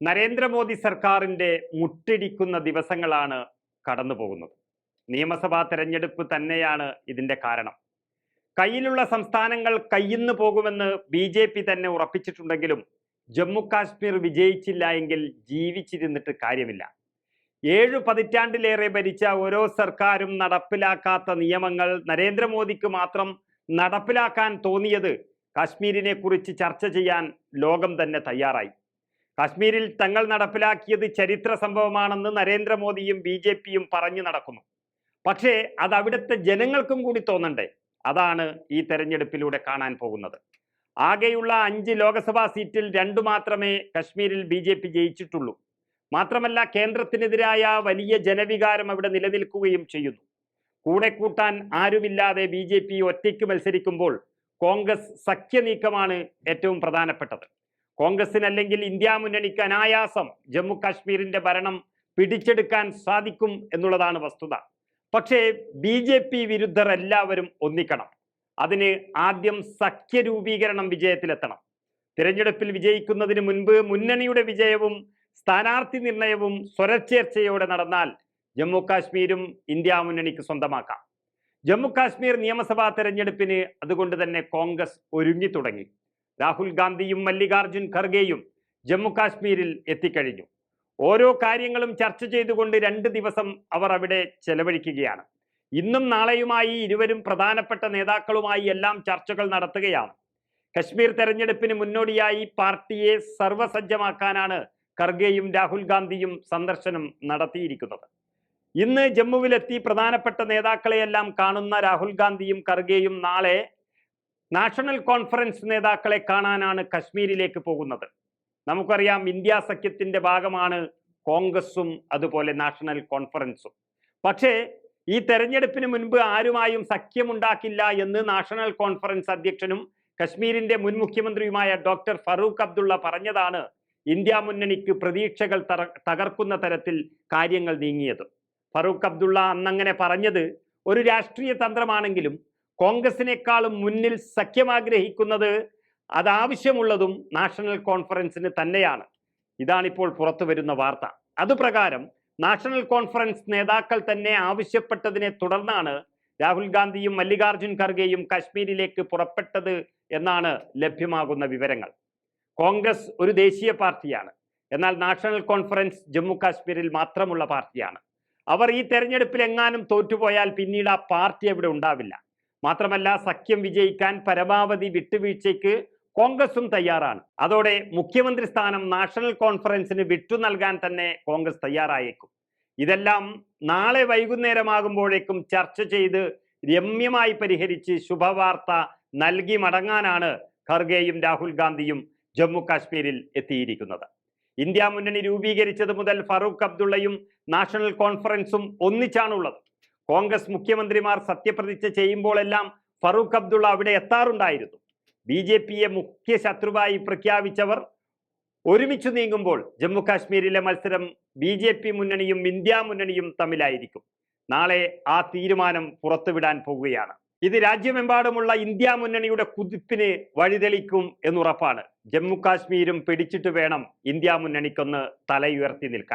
നരേന്ദ്രമോദി സർക്കാരിന്റെ മുട്ടിടിക്കുന്ന ദിവസങ്ങളാണ് കടന്നു പോകുന്നത് നിയമസഭാ തെരഞ്ഞെടുപ്പ് തന്നെയാണ് ഇതിന്റെ കാരണം. കയ്യിലുള്ള സംസ്ഥാനങ്ങൾ കയ്യിന്ന് പോകുമെന്ന് ബി ജെ പി തന്നെ ഉറപ്പിച്ചിട്ടുണ്ടെങ്കിലും ജമ്മു കാശ്മീർ വിജയിച്ചില്ല എങ്കിൽ ജീവിച്ചിരുന്നിട്ട് കാര്യമില്ല. ഏഴു പതിറ്റാണ്ടിലേറെ ഭരിച്ച ഓരോ സർക്കാരും നടപ്പിലാക്കാത്ത നിയമങ്ങൾ നരേന്ദ്രമോദിക്ക് മാത്രം നടപ്പിലാക്കാൻ തോന്നിയത് കാശ്മീരിനെ കുറിച്ച് ചർച്ച ചെയ്യാൻ ലോകം തന്നെ തയ്യാറായി. കാശ്മീരിൽ തങ്ങൾ നടപ്പിലാക്കിയത് ചരിത്ര സംഭവമാണെന്ന് നരേന്ദ്രമോദിയും ബി ജെ പിയും പറഞ്ഞു നടക്കുന്നു. പക്ഷേ അത് അവിടുത്തെ ജനങ്ങൾക്കും കൂടി തോന്നണ്ടേ? അതാണ് ഈ തെരഞ്ഞെടുപ്പിലൂടെ കാണാൻ പോകുന്നത്. ആകെയുള്ള അഞ്ച് ലോക്സഭാ സീറ്റിൽ രണ്ടു മാത്രമേ കശ്മീരിൽ ബി ജെ പി ജയിച്ചിട്ടുള്ളൂ. മാത്രമല്ല കേന്ദ്രത്തിനെതിരായ വലിയ ജനവികാരം അവിടെ നിലനിൽക്കുകയും ചെയ്യുന്നു. കൂടെ കൂട്ടാൻ ആരുമില്ലാതെ ബി ജെ പി ഒറ്റയ്ക്ക് മത്സരിക്കുമ്പോൾ കോൺഗ്രസ് സഖ്യനീക്കമാണ് ഏറ്റവും പ്രധാനപ്പെട്ടത്. കോൺഗ്രസിനല്ലെങ്കിൽ ഇന്ത്യ മുന്നണിക്ക് അനായാസം ജമ്മു കാശ്മീരിന്റെ ഭരണം പിടിച്ചെടുക്കാൻ സാധിക്കും എന്നുള്ളതാണ് വസ്തുത. പക്ഷേ ബി ജെ പി വിരുദ്ധർ എല്ലാവരും ഒന്നിക്കണം. അതിന് ആദ്യം സഖ്യരൂപീകരണം വിജയത്തിലെത്തണം. തിരഞ്ഞെടുപ്പിൽ വിജയിക്കുന്നതിന് മുൻപ് മുന്നണിയുടെ വിജയവും സ്ഥാനാർത്ഥി നിർണയവും സ്വരച്ചേർച്ചയോടെ നടന്നാൽ ജമ്മു കാശ്മീരും ഇന്ത്യ മുന്നണിക്ക് സ്വന്തമാക്കാം. ജമ്മു കാശ്മീർ നിയമസഭാ തെരഞ്ഞെടുപ്പിന് അതുകൊണ്ട് തന്നെ കോൺഗ്രസ് ഒരുങ്ങി തുടങ്ങി. രാഹുൽ ഗാന്ധിയും മല്ലികാർജുൻ ഖർഗെയും ജമ്മുകാശ്മീരിൽ എത്തിക്കഴിഞ്ഞു. ഓരോ കാര്യങ്ങളും ചർച്ച ചെയ്തുകൊണ്ട് രണ്ട് ദിവസം അവർ അവിടെ ചെലവഴിക്കുകയാണ്. ഇന്നും നാളെയുമായി ഇരുവരും പ്രധാനപ്പെട്ട നേതാക്കളുമായി എല്ലാം ചർച്ചകൾ നടത്തുകയാണ്. കശ്മീർ തെരഞ്ഞെടുപ്പിന് മുന്നോടിയായി പാർട്ടിയെ സർവസജ്ജമാക്കാനാണ് ഖർഗെയും രാഹുൽ ഗാന്ധിയും സന്ദർശനം നടത്തിയിരിക്കുന്നത്. ഇന്ന് ജമ്മുവിലെത്തി പ്രധാനപ്പെട്ട നേതാക്കളെയെല്ലാം കാണുന്ന രാഹുൽ ഗാന്ധിയും ഖർഗെയും നാളെ നാഷണൽ കോൺഫറൻസ് നേതാക്കളെ കാണാനാണ് കശ്മീരിലേക്ക് പോകുന്നത്. നമുക്കറിയാം ഇന്ത്യ സഖ്യത്തിന്റെ ഭാഗമാണ് കോൺഗ്രസും അതുപോലെ നാഷണൽ കോൺഫറൻസും. പക്ഷേ ഈ തെരഞ്ഞെടുപ്പിന് മുൻപ് ആരുമായും സഖ്യമുണ്ടാക്കില്ല എന്ന് നാഷണൽ കോൺഫറൻസ് അധ്യക്ഷനും കശ്മീരിന്റെ മുൻ മുഖ്യമന്ത്രിയുമായ ഡോക്ടർ ഫറൂഖ് അബ്ദുള്ള പറഞ്ഞതാണ് ഇന്ത്യ മുന്നണിക്ക് പ്രതീക്ഷകൾ തകർക്കുന്ന തരത്തിൽ കാര്യങ്ങൾ നീങ്ങിയത്. ഫറൂഖ് അബ്ദുള്ള അന്നങ്ങനെ പറഞ്ഞത് ഒരു രാഷ്ട്രീയ തന്ത്രമാണെങ്കിലും കോൺഗ്രസിനേക്കാളും മുന്നിൽ സഖ്യം ആഗ്രഹിക്കുന്നത് അതാവശ്യമുള്ളതും നാഷണൽ കോൺഫറൻസിന് തന്നെയാണ്. ഇതാണിപ്പോൾ പുറത്തു വരുന്ന വാർത്ത. അതുപ്രകാരം നാഷണൽ കോൺഫറൻസ് നേതാക്കൾ തന്നെ ആവശ്യപ്പെട്ടതിനെ തുടർന്നാണ് രാഹുൽ ഗാന്ധിയും മല്ലികാർജുൻ ഖർഗെയും കാശ്മീരിലേക്ക് പുറപ്പെട്ടത് എന്നാണ് ലഭ്യമാകുന്ന വിവരങ്ങൾ. കോൺഗ്രസ് ഒരു ദേശീയ പാർട്ടിയാണ്. എന്നാൽ നാഷണൽ കോൺഫറൻസ് ജമ്മു കാശ്മീരിൽ മാത്രമുള്ള പാർട്ടിയാണ്. അവർ ഈ തെരഞ്ഞെടുപ്പിൽ എങ്ങാനും തോറ്റുപോയാൽ പിന്നീട് ആ പാർട്ടി അവിടെ ഉണ്ടാവില്ല. മാത്രമല്ല സഖ്യം വിജയിക്കാൻ പരമാവധി വിട്ടുവീഴ്ചയ്ക്ക് കോൺഗ്രസും തയ്യാറാണ്. അതോടെ മുഖ്യമന്ത്രി സ്ഥാനം നാഷണൽ കോൺഫറൻസിന് വിട്ടു നൽകാൻ തന്നെ കോൺഗ്രസ് തയ്യാറായേക്കും. ഇതെല്ലാം നാളെ വൈകുന്നേരമാകുമ്പോഴേക്കും ചർച്ച ചെയ്ത് രമ്യമായി പരിഹരിച്ച് ശുഭവാർത്ത നൽകി മടങ്ങാനാണ് ഖർഗെയും രാഹുൽ ഗാന്ധിയും ജമ്മു കാശ്മീരിൽ എത്തിയിരിക്കുന്നത്. ഇന്ത്യ മുന്നണി രൂപീകരിച്ചത് മുതൽ ഫറൂഖ് അബ്ദുള്ളയും നാഷണൽ കോൺഫറൻസും ഒന്നിച്ചാണുള്ളത്. കോൺഗ്രസ് മുഖ്യമന്ത്രിമാർ സത്യപ്രതിജ്ഞ ചെയ്യുമ്പോഴെല്ലാം ഫറൂഖ് അബ്ദുള്ള അവിടെ എത്താറുണ്ടായിരുന്നു. ബി ജെ പിയെ മുഖ്യ ശത്രുവായി പ്രഖ്യാപിച്ചവർ ഒരുമിച്ച് നീങ്ങുമ്പോൾ ജമ്മു കാശ്മീരിലെ മത്സരം ബി ജെ പി മുന്നണിയും ഇന്ത്യ മുന്നണിയും തമ്മിലായിരിക്കും. നാളെ ആ തീരുമാനം പുറത്തുവിടാൻ പോവുകയാണ്. ഇത് രാജ്യമെമ്പാടുമുള്ള ഇന്ത്യ മുന്നണിയുടെ കുതിപ്പിന് വഴിതെളിക്കും എന്നുറപ്പാണ്. ജമ്മു കാശ്മീരും പിടിച്ചിട്ട് വേണം ഇന്ത്യ മുന്നണിക്കൊന്ന് തലയുയർത്തി നിൽക്കാൻ.